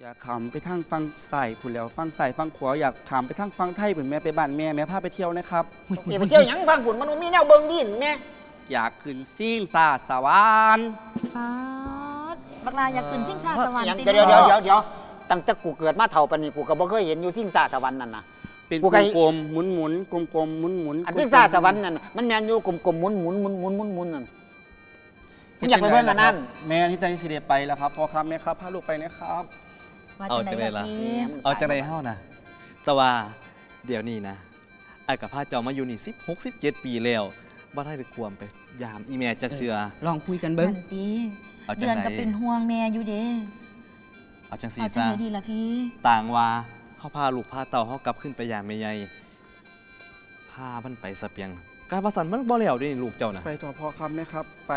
อยากขามไปทางฟังใส่ผุนแล้วฟังใส่ฟังขวาอยากขามไปทางฟังไทยผุนแม่ไปบ้านแม่แม่พาไปเที่ยวนะครับอย่าไปเที่ยวหยังฟังผุนมันบ่มีแนวเบิ่งดินแม่อยากขึ้นซิ่งซาสวรรค์ปาดบักลาอยากขึ้นชิงชาสวรรค์หยังติเดี๋ยวเดี๋ยวเดี๋ยวเดี๋ยวตั้งแต่กูเกิดมาเท่าปานนี้กูก็บ่เคยเห็นอยู่ทิ้งซาสวรรค์นั่นน่ะ เป็นกูกก็ลมๆหมุนหมุนๆกลมกลมๆหมุนหมุนๆอันทิ้งซาสวรรค์นั่นน่ะมันแม่นอยู่กลมๆหมุนหมุนหมุนหมุนหมุนหมุนนั่นมึงอยากไปเบิ่งกันนั่นแม่ที่ใจสิเดไปแล้วครับพ่อครับแม่ครับพาลูกไปนะครับ ว่าเอาจังจังไดไดล่ะล่ะพี่เอาจังไดเฮานะแต่ว่าเดี๋ยวนี้นะไอ้กับพาเจ้ามาอยู่นี่16 17ปีแล้วบ่ได้ได้ควมไปยามอีแม่จักเชือลองคุยกันเบิ้งนั่นติเอาจังเดือนไหนก็เป็นห่วงแม่อยู่เด้เอาจังซี่เอาจังซะไดดีล่ะพี่ต่างว่าเฮาพาลูกพาเต่าเฮากลับขึ้นไปยามแม่ใหญ่พามันไปสะเปียง การประสานมันบ่แล้วเด้นี่ลูกเจ้านะไปต่อพ่อครับแม่ครับ ไป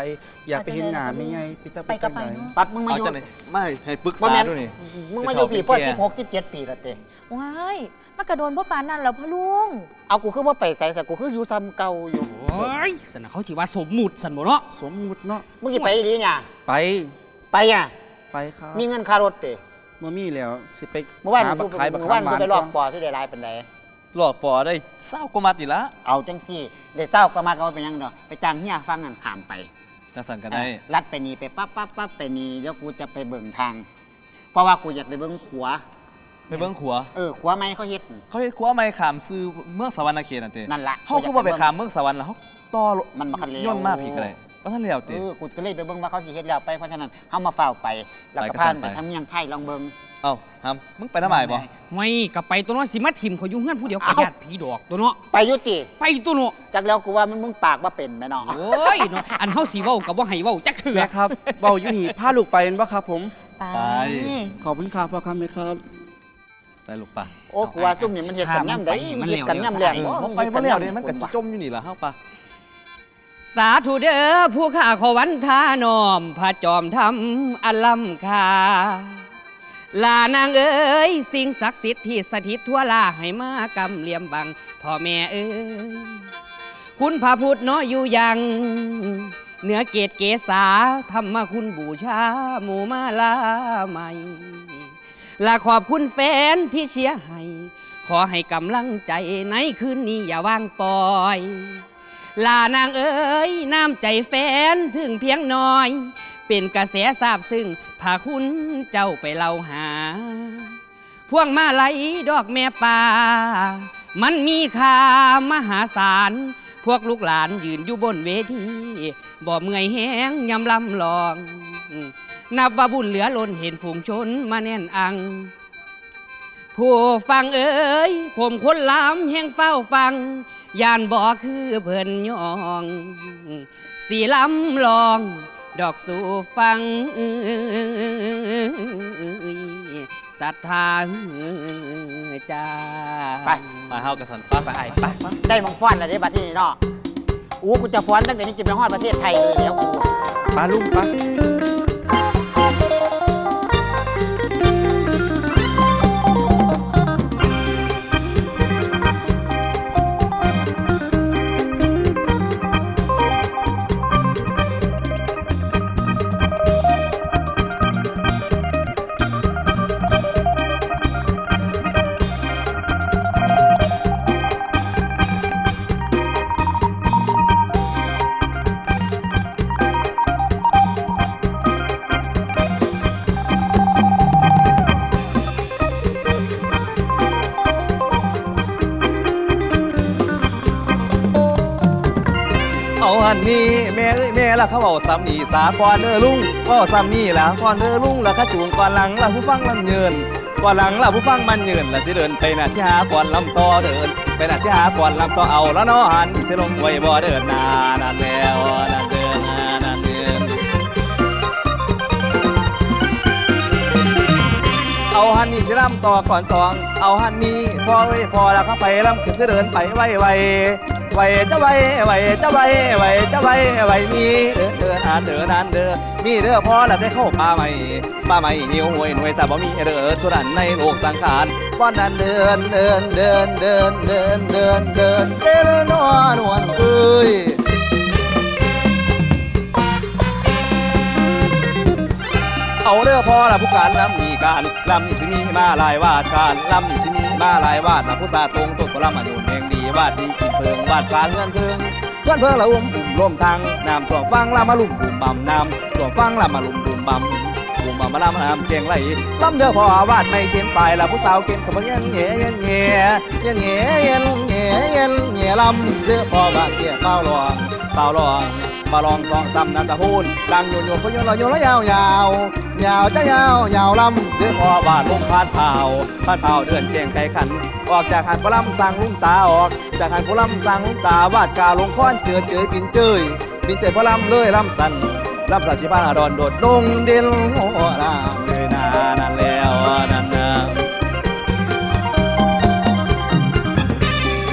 อยากไปเห็นหน้าไม่ไงไปจะไปกับไปจังใดเนาะ ปัดมึงมาเอาอยู่จังไดไม่ให้ปรึกบ่ษาแม่นด้วยนี่ มึงมาอยู่ปีพ่อไปเฒ่า16 17ปีแล้วเต้ว้ายมันกระโดนพ่อปานนั่นแล้วพ่อลุง เอากูคือว่าไปใส่ใส่กูคืออยู่ซ้ำเก่าอยู่ โอ้ยสนะเขาสิว่าสมมุติสันบ่เนาะสมมุติเนาะมึงสิไปอีหลีเนี่ยไปไปอะไปครับมีเงินค่ารถเต้เมื่อมีแล้วสิไปเมื่อวานหากูบักขายบักเมื่อขาวานหวากูนไปลอกก่ปอนอที่ได้รายปานใด หลอกปอได้เศร้ากว่ามัดนี่ละเอาจังซี่ได้เศร้าก็มาก็บ่เป็นหยังดอกไปจ้างเฮียฟังนั่นขามไปจังสั่นก็ได้เออลัดไปนี่ไปปั๊บปั๊บปั๊บไปนี่เดี๋ยวกูจะไปเบิ่งทาง เพราะว่ากูอยากไปเบิ่งขัว ไปเบิ่งขัว เออขัวไหมเขาเฮ็ดเขาเฮ็ดขัวไม่ขามซื้อเมืองสวรรค์เขตนั่นเต้นั่นล่ะเฮาคือบ่ไปขามเมืองสวรรค์แล้วเฮาต่อมันบ่คันแล้ว ย่นต์มาพี่ก็ได้บ่ทันแล้วเอเต้อกูก็เลยไปเบิ่งว่าเขาสิเฮ็ดแล้วไปเพราะฉะนั้นเฮามาเฝ้าไปแล้วก็ไปก็พาสั่นนไปไป ทำเมียงไทยลองเบิ่ง เอ้าฮัมมึงไปทำไมบ่ไม่ก็ไปตัวเนาะสิมาถิ่มเขาอยู่เฮือนผู้เดียวก็เอ้าญาติผีดอกตัวเนาะไปยุติไปตัวเนาะจักแล้วกูว่ามันมึงปากว่าเป็นแม่น้องโอ้ยเนาะอันเฮาสิเว้าก็บ่ให้เว้าจักเทื่อแม่ครับเบาอยู่นี่พาลูกไปเป็นปะครับผมไปขอบคุณครับพ่อครับแม่ครับได้ลูกป่ะโอ้กูว่าซุ่มนี่มันเฮ็ดกันย่ำได้เฮ็ดกันย่ำแรงเออบ่เขาไปบ่แล้วเด้มันก็จมอยู่นี่ล่ะเฮาป่ะสาธุเด้อผู้ข้าขอวันทานอมพระจอมทำอัลลัมคา ลานางเอ้ยสิ่งศักดิ์สิทธิ์ที่สถิตทั่วลาให้มากำเหลี่ยมบังพ่อแม่เอ้ยคุณพระพุทธเนาะอยู่ยังเหนือเกตเกษาธรรมคุณบูชาหมู่มาลาใหม่ละขอบคุณแฟนที่เชียร์ให้ ขอให้กำลังใจในคืนนี้อย่าว่างปล่อย ลานางเอ้ยน้ำใจแฟนถึงเพียงน้อย เป็นกระแสทราบซึ่งพาคุณเจ้าไปเล่าหา พวงมาลัยดอกแม่ป่า มันมีค่ามหาศาล พวกลูกหลานยืนอยู่บนเวทีบ่เมื่อยแห้งยำลำลอง นับว่าบุญเหลือล้นเห็นฝูงชนมาแน่นอัง ผู้ฟังเอ๋ยผมคนล้ำแห่งเฝ้าฟังยานบ่อคือเพิ่นยอง สีลำลอง ดอกสู่ฟังศรัทธาจ้าไปมาเฮากันสันป่ะไปไปไปได้มังฟ้อนแล้วเด้บัดนี้เนาะอู้กูจะฟ้อนตั้งแต่นี้จะไปฮอดประเทศไทยเลยแล้วกูปลาลุงป นี่แม่เอ้ยแม่ละเขาเอาซ้ำนี่สาก่อนเด้อลุงเว้าซ้ำนี่ละก่อนเด้อลุงละข้าจูงก่อนหลังละผู้ฟังลำเยินก่อนหลังละผู้ฟังมันเยินละสิเดินไปน่ะสิหาก่อนลำต่อเดิน ไปน่ะสิหาก่อนลำต่อเอาแล้วเนาะหันสิลงไว้บ่เดินนานั่นแล้ว เอาฮันนี่สิลำต่อก่อนสอง เอาฮันนี่พอเอ้ยพอแล้วเข้าไปลำขึ้นสิเดินไปไวไวไวจะไวไวจะไวไวจะไวไวมีเดินเดินอ่านเดินอ่านเดินมีเด้อพอแล้วได้เข้าป่าใหม่ป่าใหม่หิวห่วยหน่วยแต่บ่มีเด้อสุดันในโลกสังขารป้อนนั้นเดินเดินเดินเดินเดินเดินเดินเดินนวลนวลเอ้ยเอาเด้อพอละผู้การน้ำ การลำนี่สิมีมาลายวาดการลำนี่สิมีมาลายวาดนะผู้สาตรงตกกลำมาอยู่เองดีวาดดีกินเพิงวาดฟ้าเงื่อนเพิงเพื่อนเพิงละอุ้มอุ่มร่มทางน้ำท่วมฟังลำมาลุ่มบุ่มบำน้ำท่วมฟังลำมาลุ่มบุ่มบำบุ่มบำมาลำน้ำเก่งไหลลำเด้อพอวาดไม่เก่งไปละผู้สาวเก่งขบวนเย็นเงี้ยเย็นเงี้ยเย็นเงี้ยเย็นเงี้ยเย็นเงี้ยลำเด้อพอวาดเกี่ยเป้าหลวงเป้าหลวงมาลองสองซ้ำนันตะพูนดังโยนโยนพยนต์เราโยนแล้วยาวยาว ยาวจะยาวยาวลำเดือพอบาดลมพานเผาพานเผาเดือนเก่งไก่ขัน ออกจากหันพลำสั่งลุงตาออก จากหันพลำสั่งลุงตาวาดกาลงค้อนเจือเจยปินเจยปินเจยพลำเลยลำสันลำสันสิบ้านอดอนโดดลงเด่นโอ้ลาเลยนานั่นแล้วนั่น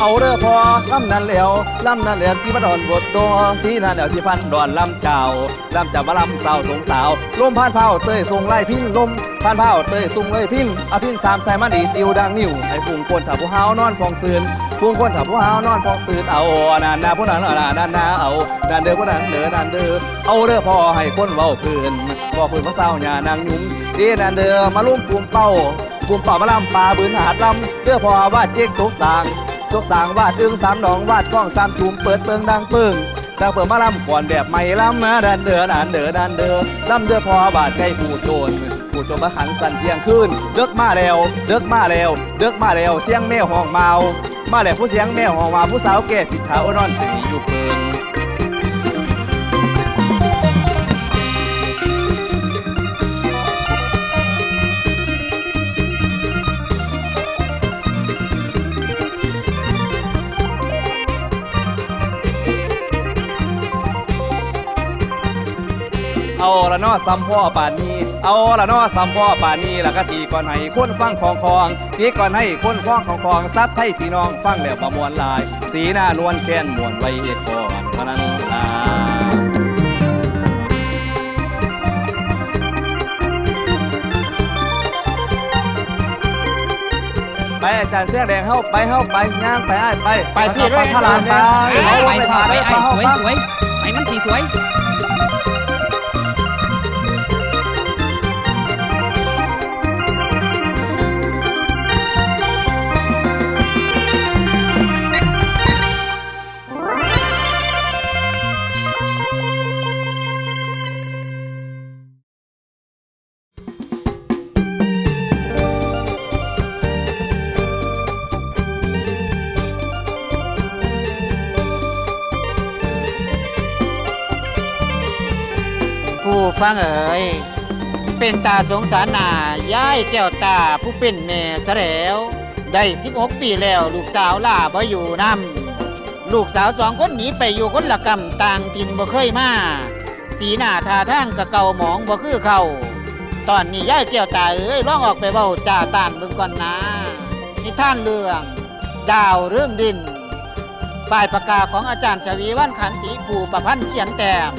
เอาเด้อพอลำนั้นแล้วลำนั้นแล้วที่มาดอนบทดอสีนั้นแล้วสิพันดอนลำเจ้าลำเจ้ามาลำสาวสงสาวลมผ่านเผาเตยทรงไล่พินลมผ่านเผาเตยทรงไล่พินอาพินสามสายมันดีติวดังนิ้วไอ้ฝูงคนถับผู้เฮานอนพองซืนฝูงคนถับผู้เฮานอนพองซืนเอานานนาผู้นั้นนานนานาเอานานเด้อผู้นั้นเด้อนานเด้อเอาเด้อพอให้คนเว้าพื้นเว้าพื้นว่าเศร้าหยานางยุ้มดีนานเด้อมาลุ่มปุ่มเป้าปุ่มเป้ามาลำปลาบืนหาดลำเด้อพอว่าเจ๊กตกสาง ทุกสางวาดอึงสามหนองวาดกล้องสามจุ่มเปิดเปิงดังปึ้งดังเปิดมาลำก่อนแบบไม่ลำนะดันเดือดันเดือดันเดือลำเดือพอบาดใจผู้โจรผู้โจรมาขันสันเที่ยงคืนเดึกมาแล้วเดึกมาแล้วเดึกมาแล้วเสียงแม่ห้องเมา มาแล้วผู้เสียงแม่ห้องมาผู้สาวแก่สิขาวนอนตีอยู่เพิง เอาละเนอซ้ำพ่อป่านนี้ เอาละเนอซ้ำพ่อป่านนี้แล้วก็ตีก่อนให้คนฟังของคองตีก่อนให้คนฟังของคองซัดให้พี่น้องฟังแล้วประมวลลาย สีหน้านวลแค้นมวนไว้เอกก่อนเท่านั้นอ่าไปอาจารย์เสื้อแดงเข้าไปเข้าไปย่างไปอ้ายไปไปพี่ด้วยทลานไปไปไปไปไปไปไปไอ้เข้าสวยไปสวยไปมันสีสวย ฟังเอ๋ยเป็นตาสงสารหนาย้ายแก้วตาผู้เป็นแม่ซะแล้ว ได้16ปีแล้วลูกสาวล่าบ่อยู่นำลูกสาวสองคนหนีไปอยู่คนละกำต่างกินบ่เคยมาสีหน้าท่าทางกะเก่าหมองบ่คือเขาตอนนี้ย้ายแก้วตาเอ้ยร้องออกไปเบ้าจ่าตานเบิ่งก่อนนะนิท่านเรื่องดาวเรื่องดินป้ายประกาศของอาจารย์ชวีวันขันติผู้ประพันธ์เขียนแต้ม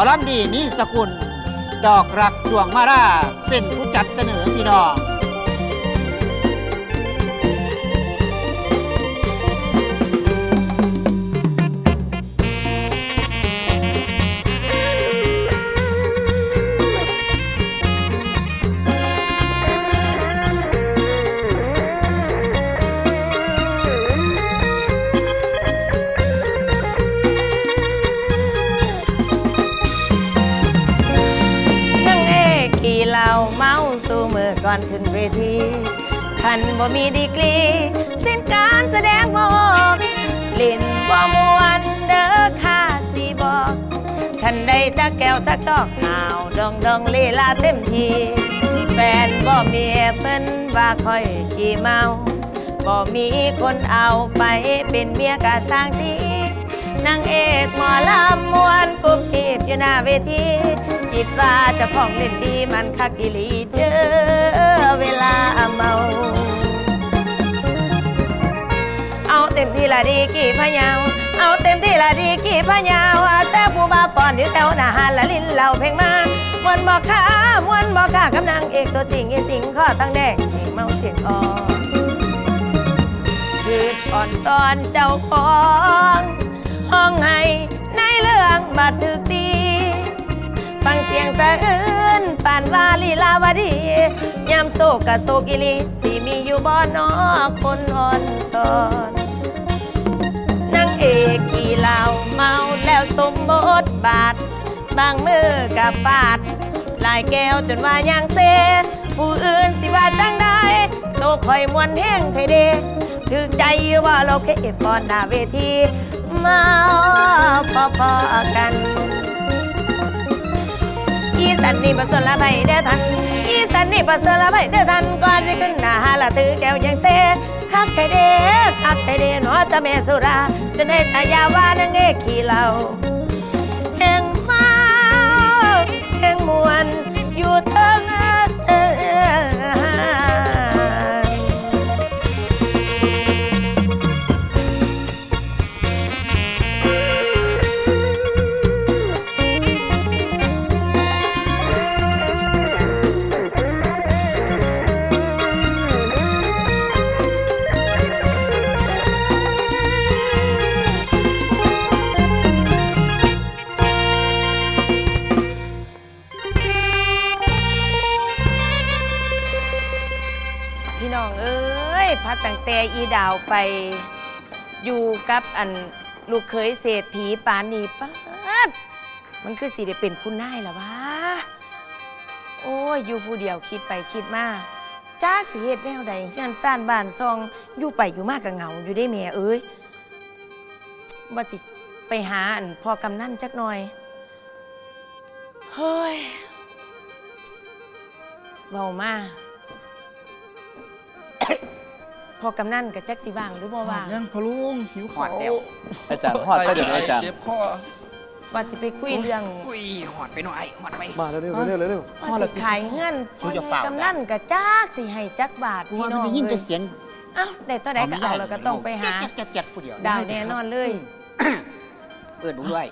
อลำดีมีสกุล ดอกรักดวงมาราเป็นผู้จัดเสนอพี่น้อง ขึ้นเวทีคันบ่มีดีกรี สิ้นการแสดงบอกลิ่นบ่มวนเด้อค่าสีบอกคันได้ตะแก้วตะจอกหาวดองดองลีลาเต็มทีแฟนบ่มีเพิ่นว่าค่อยขี่เมาบ่มีคนเอาไปเป็นเมียกะสร้างทีนางเอกหมอลำมวนกุบกีบอยู่หน้าเวที คิดว่าจะของเล่นดีมันคักอีหลีเด้อเวลาเมา เอาเต็มที่ละดีกี่พะเยาวเอาเต็มที่ละดีกี่พะเยาวแต่ผู้บาฟอนอยู่แถวหน้าหานละลินเหล่าเพลงมามวนบอกขามวนบอกขากับนางเอกตัวจริงไอ้สิงข้อตั้งแดงเพลงเมาเสียงอ่อนคืออ่อนซ้อนเจ้าของ ห้องให้ในเรื่องบัดถึกดี ฟังเสียงสะอื้นปานว่าลีลาวดียามโศกกะโศกอีหลีสิมีอยู่บ่นอคนอ่อนสอนนางเอกขี่เหล้าเมาแล้วสมบทบาท บางมือกับฟาดหลายแก้วจนว่ายังเซ ผู้อื่นสิว่าจังได้โตคอยมวนแห้งไทยเดถึกใจว่าเราเคยฟอนหน้าเวที มาพอๆกัน สันนี่ประเสริฐละไผเด้อทันอีสันนี่ประเสริฐละไผเด้อทันก่อนจะขึ้นหน้าหละถือแก้วยังเซคักไทเด้คักไทเด้หนอจะแม่สุราจะได้ฉายาว่านางเอกขี้เหล่าแห่งมาแห่งมวลอยู่เทั้ง กับอันลูกเคยเศรษฐีปานนีปัดมันคือสิได้เป็นคุณนายแล้ววะโอ้ยอยู่ผู้เดียวคิดไปคิดมาจากสิเหตุแนวใดเฮือนซ่านบ้านซองอยู่ไปอยู่มากกับเหงาอยู่ได้แม่เอ้ยว่าสิไปหาอันพอกำนั่นจักหน่อยเฮ้ยเบามา พอกำนั่นกับแจ็คสิว่างหรือบ่ว่างยังพะลุงหิวหอข้าดวแล้วอาจารย์ฮอดไปเดี๋ยวนี้อาจารย์เจ็บคอว่าสิไปคุยเรื่องอุ้ยหอดไปหน่อยหอดไปมาเร็วๆเร็วๆเร็วว่าสิขายเงื่อนชูพ่อจะใหญ่ฝากกำนั่นกับจักสิให้จักบาทกูพี่ว่าน้มันองได้ยินเลแต่ยเสียงเอ้าได้ตัวใดก็เอาแล้วก็ต้องไปหาแจ๊ดแจ๊ดแจ๊ดผู้เดียวดาวแน่นอนเลยเอิดดูด้วย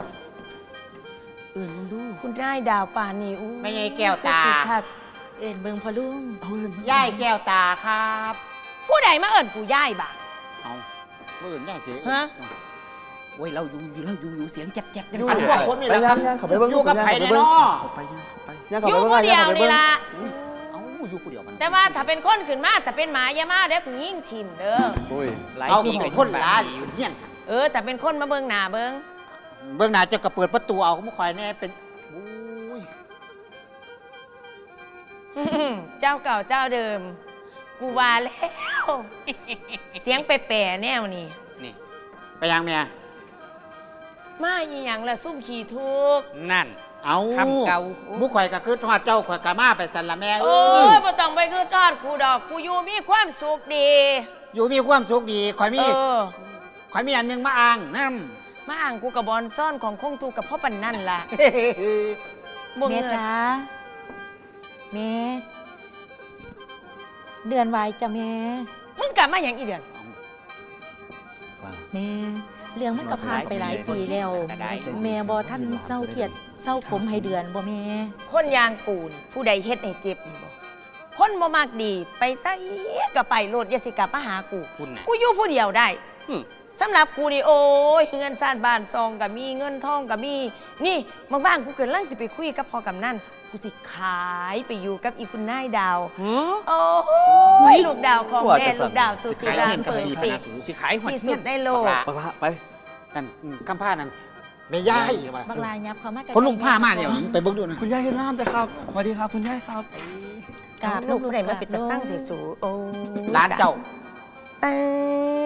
เอื่นมึงดูคุณได้ดาวป่านนี้อู้ไม่ใช่แก้วตาคือคักเอ็นเบิงพอลุงเอาเอื่นย่ายแก้วตาครับ ผู้ใดมาเอิ้นกูย่ายบาทเอาเมื่ออื่นย่ายเสียฮะ โอ้ยเราอยู่อยู่เราอยู่อยู่เสียงแจ๊ดแจ๊ดกันอยู่สั่นพวกคนนี่แหละครับไปย่างๆเขาไปเบิ่ง อยู่กับย่างๆไผ่เขาไปแน่เบิ่นงอเอาไปยังเอาไปย่างอเขายู่ไปผู้เดียวางขาไปนี่บิ่งล่ะเอ้าอยู่ผู้เดียวมันแต่ว่าถ้าเป็นคนขึ้นมาถ้าเป็นหมาอย่ามาเด้อกูยิงทิมเด้อโอ้ยหลายเอาปีอีกกันคนหลายอยู่เฮียนเออแต่เป็นคนมาเบิ่งหน้าเบิ่งเบื้องหน้าเจะก็เปิดประตูเอาไม่คอยแน่เป็นโอ้ยเจ้าเก่าเจ้าเดิม กูว่าแล้ว เสียงแปรๆแนวนี่นี่ ไปยังเมียมาอีหยังละซุ่มขี่ทุกข์นั่น เอาคำเก่ามุกข่อยก็คือทอดเจ้าข่อยกะมาไปสันละแม่เอเอ้อยบ่ต้องไปคือทอดกูดอกกูอยู่มีความสุขดี อยู่มีความสุขดีข่อยมีเออ ข่อยมีอันหนึงมาอ้างน้มาอ่างกูกับบอลซ่อนของคงทูกกับพ่อปันนั่นล่ะำบ่แม่เงินจ้าแม่ เดือนวายจ้ะแม่มึงกลับมาอย่างอีเดือนแม่เรื่องมันก็ผ่านไปหลายปีแล้วแม่บ่ท่านเศร้าเครียดเศร้าขมให้เดือนบ่แม่คนอยางกูนี่ผู้ใดเฮ็ดให้เจ็บนี่บ่คนบ่มากดีไปซะอีกก็ไปโลดอย่าสิกลับมาหากูคุณน่ะกูอยู่ผู้เดียวได้อืม สำหรับกูนี่โอ้ยเงินสร้างบ้านซองก็มีเงินทองก็มี นี่บางบ้างกูเกิดลังสิไปคุยกับพ่อกำนันกูสิขายไปอยู่กับอีคุณนายดาวหือโอ้ยลูกดาวของแม่ลูกดาวสุดที่ขายรักเห็นกับเปิดดีขปีนาดสูงสิขายหอดที่สุเงี้ยดในโลกบักละไปนั่นอืมคำผ้านั่นไม่ย่ายว่ะบักลายับเขามาใกล้ๆคนลุงผ้ามาเนี่ยไปเบิ่งดูหนะคุณยายเฮ็ดน้ำจ้ะครับสวัสดีครับคุณยายครับกราบลูกผู้ใดกมาราบเป็นตาสร้างเถสูโอ้ร้านเจ้าเอห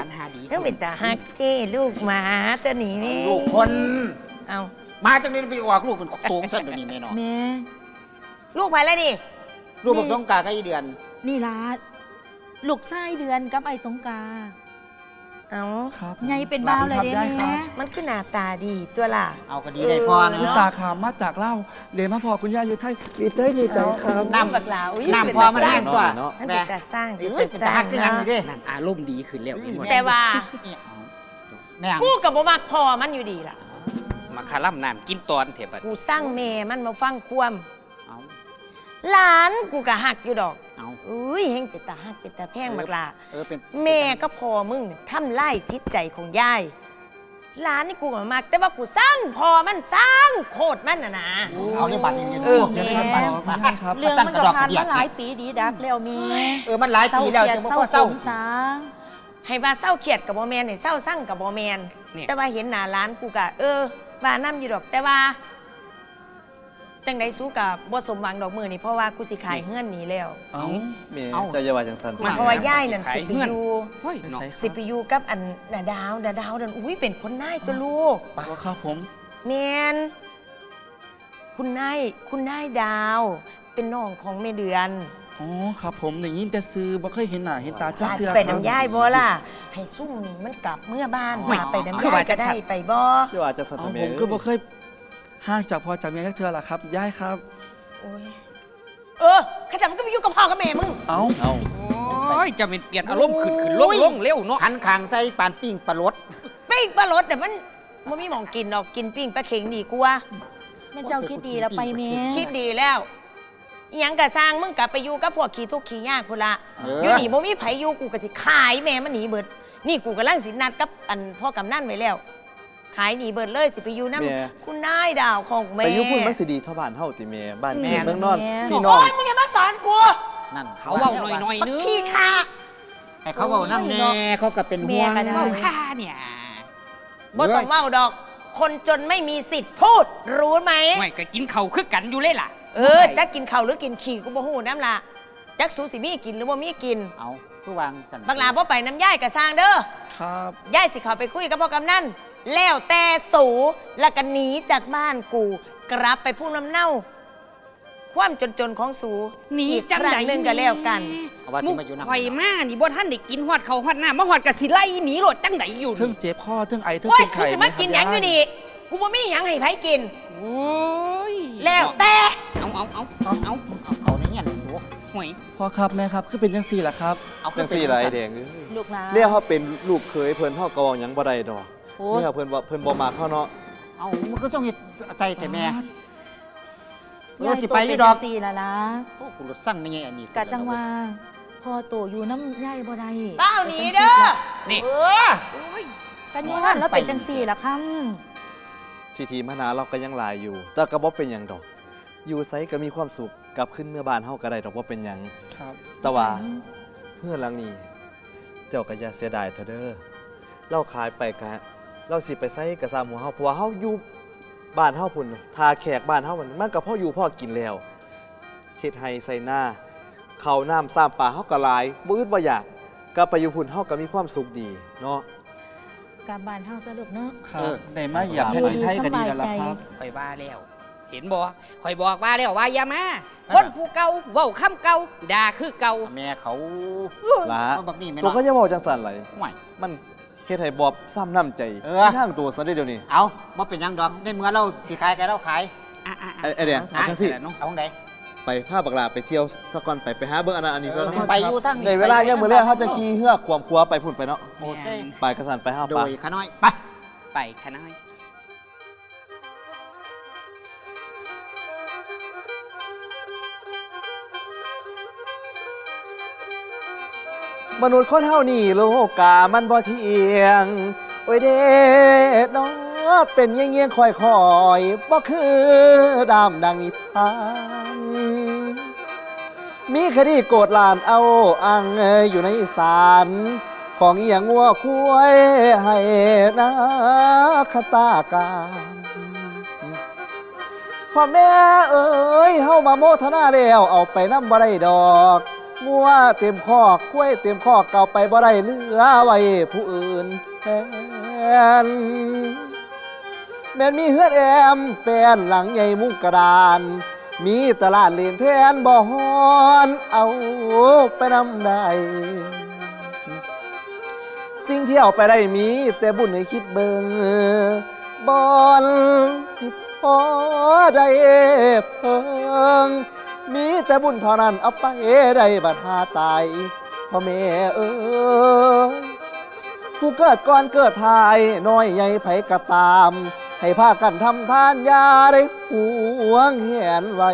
าพ่ออร้านหาดีแล้วเป็นตาฮักเจ้ลูกหมาตัวนี้แม่ลูกคน เอามาจังนี้ไปออกลูกเป็นโตงสั้นตัวนี้แน่นอนแม่ลูกไปแล้วนี่ลูกบอกสงกรารก็อีเดือน นี่ล่ะลูกไส้เดือนกับไอ้สงกา เอาครับไงเป็นบ้าวเลยเด้ครับยายคแม่รับมันคือหน้าตาดีตัวล่ะ เอาก็ดีได้พอนะอุตส่าห์ขามมาจากเล่าวเดี๋ยวมาพอคุณยายอยู่ไทยดีใจดีใจครับ น้ำบักหลาอุ้ยน้ำพอมันแห้งตัวเนาะมันแม่เป็นตาสร้างเอ้ยเป็นตาฮักกันยังนี่เด้นั่นอารมณ์ดีขึ้นแล้วนี่หมดแต่ว่าเนี่ยเอาแม่งกูกับบ่มักพอมันอยู่ดีล่ะ มาคาร่ำน้ำกินตอนเถอะบัด กูสร้างแม่มันมาฟังความเอา หลานกูก็หักอยู่ดอกเอาอุ้ยเฮงเป็นตาหักเป็นตาแพงบักหลาเออเป็นแม่ก็พอมึงทำไล่จิตใจของยายร้านนี่กูก็มักแต่ว่ากูสร้างพอมันสร้างโคตรมันน่ะนะเอาในบัตรนี่เอออย่าสร้างต่อคุณยายครับเรื่องมันก็ผ่านมาหลายปีดีดักแล้วแม่เออมันหลายเศร้าปีเกแล้วลียดจังบ่เศร้าพอสเศร้ามสาให้ว่าเศร้าเครียดกับบ่แมนให้เศร้าสั่งกับบ่แมนเนี่ยแต่ว่าเห็นหน้าร้านกูกะเออว่าน้ำอยู่ดอกแต่ว่า จังไดสู้กับบ่สมหวังดอกมือนี่เพราะว่ากูสิขายเฮือนหนี้แล้วเอ้าแม่เจ้าอย่าว่าจังซั่นมันเพราะว่าย่ายนั่นขายสิไปเฮือน อยู่เฮ้ยไม่เนาะใช่สิไปอยู่กับอันนาดาวนาดาวนั่นอุ้ยเป็นคนนายตัวลูกว่าครับผม แมนคุณนายคุณนายดาว เป็นน้องของแม่เดือนอ๋อ ครับผมได้ยินแต่ซื้อบ่เคยเห็นหน้าเห็นตาจักอาจเทื่จะอไปครับน้ำย่ายบ่ล่ะ ให้ซุ่มนี่มันกลับเมื่อบ้านไม่มาไปน้ำคือย่ายว่าก็จะได้ชัดไปบ่อย่าว่าจังซั่นเอาแม่ผมก็บ่เคย ห่างจากพ่อจากแม่จักเทื่อล่ะครับยายครับ โอ้ยเออข้าแต่มันก็ไปอยู่กับพ่อกับแม่มึง เอ้าเอาโอ้ยจะเป็นเปลี่ยนอารมณ์ขึ้นขึ้นลงลงเร็วเนาะหันคางใส่ปานปิ้งปลารดปิ้งปลารสแต่มันมันมีหมองกินดอกกินปิ้งปลาเข็งดีกว่าแม่เจ้าคิดดีแล้วไปแม่คิดดีแล้วอิหยังกะสร้างมึงกลับไปอยู่กับพวกขี้ทุกข์ขี้ยากพุ่นละเอออยู่นี่บ่มีไผอยู่กูก็สิขายแม่มันหนีเบิด นี่กูกำลังสินัดกับอันพ่อกำนันไว้แล้ว ขายหนีเบิดเลยสิไปอยู่นำคุณนายดาวของแม่ไปอยุพุ่นมันสิดีเท่าบ้านเฮาติแม่บ้านแม่แม่เมืองนอนแม่พี่น้องโอ้ยมึงอย่ามาสอนกูนั่นเขาเว้าหน่อยหน่อยบักนึงขี้ข้าให้เขาเว้าน้ำแน่เขาก็เป็นห่วงแม่ก็ได้ เว้าค่าเนี่ยบ่ต้องเว้าดอก คนจนไม่มีสิทธิ์พูด รู้ไหมไม่ก็กินเข่าวคือกันอยู่เลยล่ะเออจักกินข้าวหรือกินขี่กูบ่ฮู้น้ำละจักสูสิมีกินหรือบ่มีกิน เอาคือวางสันบักลาบ่ไปน้ำย่ายกะสร้างเด้อ ครับ ย่ายสิเขาไปคุยกับพ่อกำนัน แล้วแต่สูแล้วก็หนีจากบ้านกู กลับไปพูดน้ำเน่า ความจนๆของสูหนีอีกจังครั้ไดงหนึงก็แล้วกัน เอาว่ามุสิกมาอยู่น้ำข่อยมานี่บ่ท่านได้กินฮอดเขาวฮอดน้ำมาฮอดกะสิไล่หนีโลดจังไดอยู่เทิงเจ็บคอเทิงไอเทิงโอ้ยเป็นสูไข้สิมากินหยังอยู่นี่กูบ่มีหยังให้ไผกิน โอ้ยแล้วแต่เอาเอาเอาเอาเอาเอาเขาในเงี้ยโอ้ห่วยพ่อครับแม่ครับคือเป็นจังซี่ล่ะครับ เอาจังซี่ล่ะไอ้แดงเอ้ยลูกหลานเรียกเขาเป็นลูกเคยเพิ่นเฮาก็เว้าหยังบ่ได้ดอก โอ้เนี่ยเพิ่นว่าเพิ่นบ่มาเข้าเนาะเอามันก็ต้องเฮ็ดใส่แต่แม่เออยายสิโตไปเป็อีนดอกจังซี่ล่ะล่ะโอ้กูรถสั่งไม่ไงอันนี้กะจังว่าพอโตอยู่น้ำยายบ่ได้เป้าหนีเด้อนี่เออกันอยู่นั่นแล้วเป็นจังซี่ล่ะครับทีทีมหาเราก็ยังหลายอยู่ แต่ก็บ่เป็นหยังดอก อยู่ไสก็มีความสุขกลับขึ้นเมื่อบ้านเฮาก็ได้ดอกบ่เป็นหยังครับแต่ว่าเพื่อนหลังนี้ เจ้าก็อย่าเสียดายเถอะเด้อเราขายไปกะ เราสิไปไสกะซามหัวเฮาเพราะว่าเฮาอยู่บ้านเฮาพุ่นน่ะทาแขกบ้านเฮามันมันก็พออยู่พอกินแล้วเฮ็ดให้ใส่หน้าข้าวน้ำซ้ำปลาเฮาก็หลายบ่อึดบ่อยากก็ไปอยู่พุ่นเฮาก็มีความสุขดีเนาะ กลับบ้านเฮาสรุปเนาะ ครับได้มาอยากให้หน่อยไทยก็ดีแล้วล่ะครับ ข่อยว่าแล้ว เห็นบ่ข่อยบอกว่าแล้วว่าอย่ามา คนผู้เก่าเว้าคำเก่าด่าคือเก่า แม่เขาละ เอาบักนี่แม่ตัวเนาะก็จะบอกจังสันไหลห่วย มัน เฮ็ดให้บอบซ้ำน้ำใจเออทางตัวซะได้เดี๋ยวนี้ เอาบ่เป็นหยังดอกในเมื่อเราสิขายแต่เราขายอะอะไอ้ไอ้เดี๋ยวเอาจังสิเนาะเอาของใดไปผ้าบักลาไปเที่ยวสักก่อนไปไปหาเบิ่งอันนั้นอันนี้เอซะอเนาะไปอยู่ทั้งในเวลาเนี่ยมื้อแรกเขาจะขี่เฮือกความครัวไปพุ่นไปเนาะโอ้เซ่ไปกระสันไปห้าโดปลายขาน้อยไป ไปขะน้อย มนุษย์คนเฮานี่โลกามันบ่เที่ยง โอ้ยเด้น้อเป็นเงี้ยงๆค่อยบ่คือดามดังนิทานมีคดีโกดลานเอาอังอยู่ในศาลของอียงงัวคุ้ยให้นาคตาการพ่อแม่เอ้ยเฮามาโมทนาแล้วเอาไปน้ำบ่ได้ดอก งัวเต็มคอกคุ้ยเต็มคอกเก่าไปบ่ได้เหลือไว้ผู้อื่นแทนแม่นมีเฮือนแอมแปลนหลังใหญ่มุงกระดาน มีตลาดเลนแทนบ่ฮอนเอาไปนำได้สิ่งที่เอาไปได้มี แต่บุญให้คิดเบิงบอนสิพอได้เพิ่ง มีแต่บุญเท่านั้นเอาไปได้บัดหาตายพ่อแม่เอ้ยผู้เกิดก่อนเกิดทายน้อยใหญ่ไผกระตาม ให้พากันทำทานยาได้หวงแหนไว้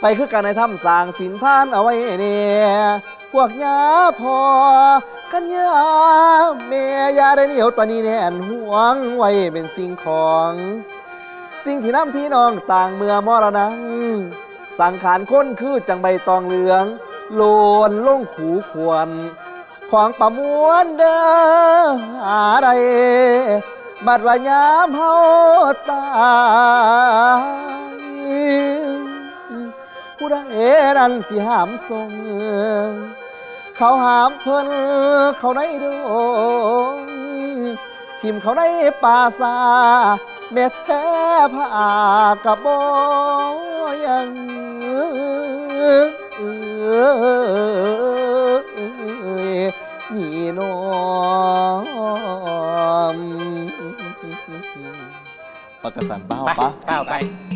ไปคือการในถ้ำสร้างสินทานเอาไว้เนี่ยพวกยาพอกัญญาแม่ยาได้เหนียวตอนนี้แน่นห่วงไว้เป็นสิ่งของ สิ่งที่น้ำพี่น้องต่างเมื่อมรณะสังขารคนคือจังใบตองเหลือง โลนล่งขูควรของประมวลเด้อหาใดบัดว่ายามเฮาตายผู้ใดนั้นสิหามทรงเขาหามเพิ่นเขาในดงทิมเขาในป่าซา แม่แพ้ผ้ากับบยังมีน้อมปากกสันบ้าไปปะก้าวไป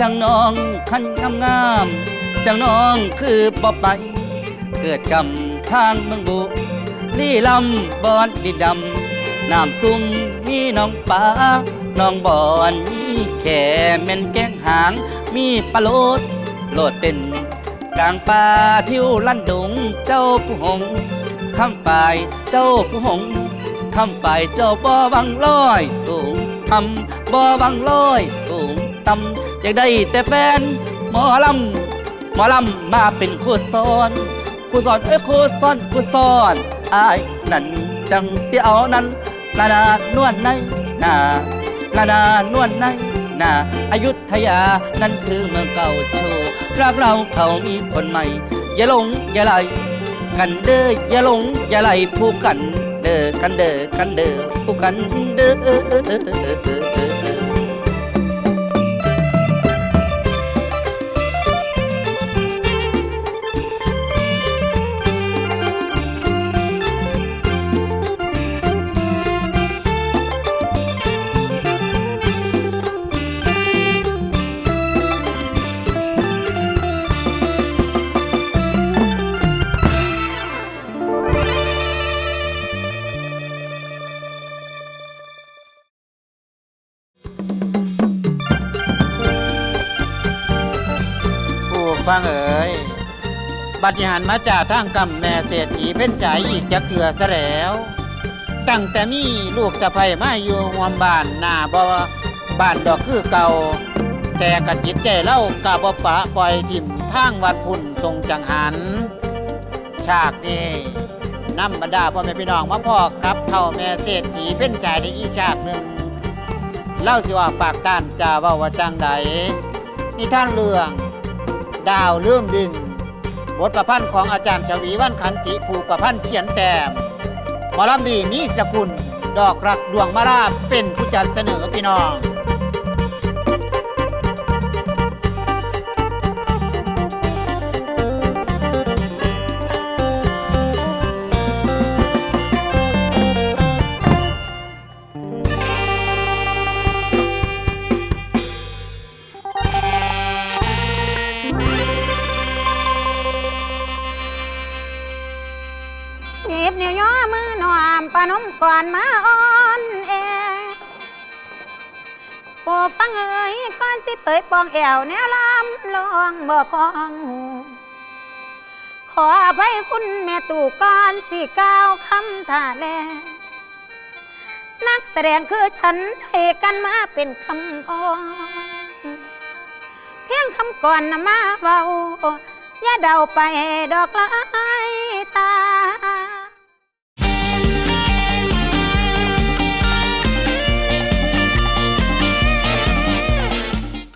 จังน้องขันงามงามจังน้องคือบ่ไป เกิดกำทางเมืองบุลี่ลำบอนดินดำน้ำซุ่มมีน้องปลาน้องบอนมีแค่แม่นแก้งหาง มีปลาโลดโลดเต้นกลางป่าทิวลั่นดงเจ้าผู้หงคำปลายเจ้าผู้หงคำไปเจ้าบ่บังลอยสูงทำบ่บังลอยสูงต่ำ อยากได้แต่แฟนหมอลำหมอลำมาเป็นครูสอนครูสอนเอ้ยครูสอนครูสอนอายนั่นจังเสียเอานั้นลานานวลในนาลานานวลในนาอายุทยานั่นคือเมืองเก่าโชว์รักเราเขามีคนใหม่ อย่าหลงอย่าไหลกันเด้ออย่าหลงอย่าไหลผู้กันเด้อกันเด้อกันเด้อผู้กันเด้อ บัดยหันมาจากทางกำแม่เศรษฐีเพ่นใจายอีกจะเกลือซะแล้ว ตั้งแต่มีลูกสะใภ้มาอยู่หวมบ้านหน้าบ่บ้านดอกคือเก่า แต่กะจิตใจเล่ากะบ่ปะปล่อยทิ่มทางวัดพุ่นทรงจังหัน ฉากนี้นำบรรดาพ่อแม่พี่น้องมาพอกับเท่าแม่เศรษฐีเพ่นใจายในอีกฉากหนึ่งเล่าสิว่าปากต้านจะว่าว่าจังใดนิท่านเรื่อง ดาวเลื่มดิน บทประพันธ์ของอาจารย์ชวีวันขันติภูประพันธ์เขียนแต้มหมอลำดีมีสกุล ดอกรักดวงมาราเป็นผู้จัดเสนอพี่น้อง นมก่อนมาอ่อนแอโปฟังเอ่ยก่อนสิเผยปองแอวแนวลำลองบอกของขออภัยคุณแม่ตู่ก่อนสิก้าวคำท่าแลนักแสดงคือฉันให้กันมาเป็นคำอ้อนเพียงคำก่อนนะมาเบาอย่าเดาไปดอกลา